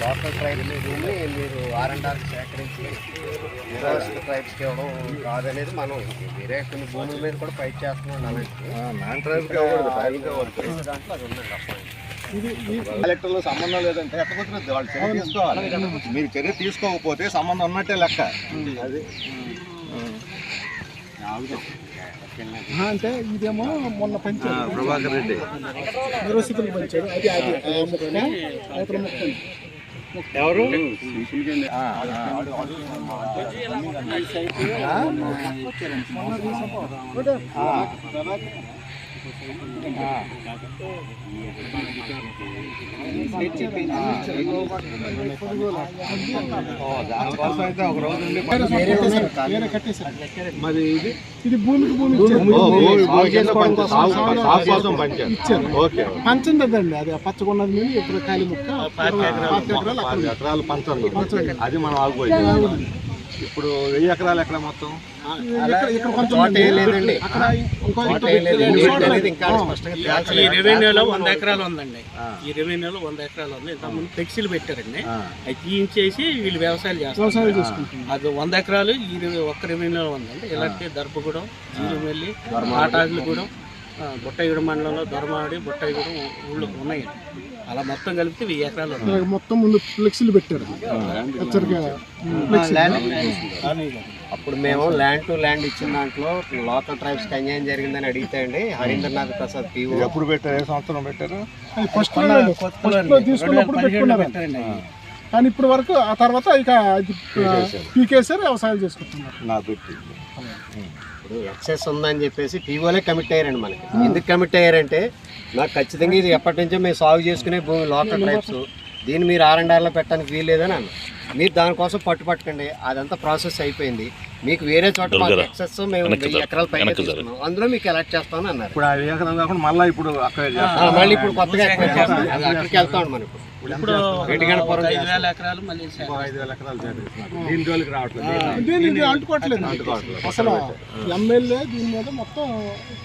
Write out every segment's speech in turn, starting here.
Local tribes భూమి మీరు are and are సేకరించి నిరాశ్రిత ట్రైబ్స్కి ఇవ్వడం కాదనేది మనం వేరే కొన్ని భూముల మీద కూడా ఫైట్ చేస్తున్నాం అలాంటి దాంట్లో అది ఉందండి కలెక్టర్లో సంబంధం లేదంటే కుదిరిద్ది? వాళ్ళు చర్య తీసుకోవాలి. మీరు చర్య తీసుకోకపోతే సంబంధం ఉన్నట్టే లెక్క. అది. ఆ, అంటే ఇదేమో మొన్న పంచారు. ప్రభాకర్ రెడ్డి. నిరసితులు పంచారు. అది అది. ఎవరు? ఆ, ఆ. ఓ, దానికోసం అయితే ఒక రోజు మరి ఇది ఇది భూమికి భూమి ఇచ్చారు. పంచండి అది పచ్చగొన్నది మీద ఇప్పుడు కాలి ముక్క ఎకరాలు పంచండి. అది మనం ఆగిపోయింది ఇప్పుడు వెయ్యి ఎకరాలు ఎక్కడ మొత్తం? ఈ. రెవెన్యూలో వంద ఎకరాలు ఉందండి. ఈ రెవెన్యూలో వంద ఎకరాలు ఉంది. ఇంతకుముందు ఫ్లెక్సీలు పెట్టారండి. అవి తీయించేసి వీళ్ళు చేస్తారు వ్యవసాయం చేసుకుంటున్నాం అది వంద ఎకరాలు ఈ ఒక్క రెవెన్యూలో ఉందండి. ఇలాంటి దర్పగూడెం జీలుమెల్లి ఆటాకులగూడెం బుట్టగూడెం మండలంలో దొరమాడి బుట్టగూడెం ఊళ్ళో ఉన్నాయి. అలా మొత్తం కలిపితే వెయ్యి ఎకరాలు మొత్తం ముందు ఫ్లెక్సీలు పెట్టారు. అప్పుడు మేము ల్యాండ్ టు ల్యాండ్ ఇచ్చిన దాంట్లో లోకల్ ట్రైబ్స్కి అన్యాయం జరిగిందని అడిగితే అండి హరీంద్రనాథ్ ప్రసాద్ పిఓ ఇది ఎప్పుడు పెట్టారు? ఏ సంవత్సరం పెట్టారు? ఫస్ట్ పెట్టారండి. కానీ ఇప్పుడు వరకు ఆ తర్వాత ఇక పీకేసారు వ్యవసాయం చేసుకుంటున్నారు. నా దుట్టి ఇప్పుడు ఎక్సెస్ ఉందని చెప్పేసి పీఓలే కమిట్ అయ్యారండి మనకి. ఎందుకు కమిట్ అయ్యారంటే నాకు ఖచ్చితంగా ఇది ఎప్పటి నుంచో మేము సాగు చేసుకునే భూమి లోకల్ ట్రైబ్స్ దీన్ని మీరు ఆర్ అండ్ ఆర్లో పెట్టడానికి వీల్లేదని అన్న మీరు దానికోసం పట్టు పట్టకండి. అదంతా ప్రాసెస్ అయిపోయింది. మీకు వేరే చోట మాకు ఎక్సెస్ మేము వెయ్యి ఎకరాల పైన తీసుకున్నాం. అందులో మీకు ఎలక్ట్ చేస్తామని అన్నారు. ఇప్పుడు మళ్ళీ ఇప్పుడు మళ్ళీ ఇప్పుడు కొత్తగా చేస్తాం అది అక్కడికి వెళ్తాం మనం ఇప్పుడు. ఇప్పుడు ఐదు వేల ఎకరాలు మళ్ళీ ఇంకో ఐదు వేల ఎకరాలు చేస్తున్నారు దీని జోలికి రావట్లేదు. అంటుకోవట్లేదు. అంటుకోవట్లేదు. అసలు ఎమ్మెల్యే దీని మీద మొత్తం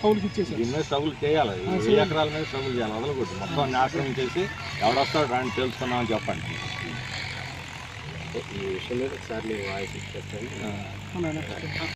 కౌలుకి ఇచ్చేసారు దీని మీద స్ట్రగుల్ చేయాలి. ఈ వెయ్యి ఎకరాల మీద స్ట్రగుల్ చేయాలి. వదలకూడదు. మొత్తం నాశనం చేసి ఎవడొస్తాడు రాని తెలుసుకున్నామని చెప్పండి. ఈ విషయం మీద ఒకసారి వాయిస్ ఇచ్చేస్తాను?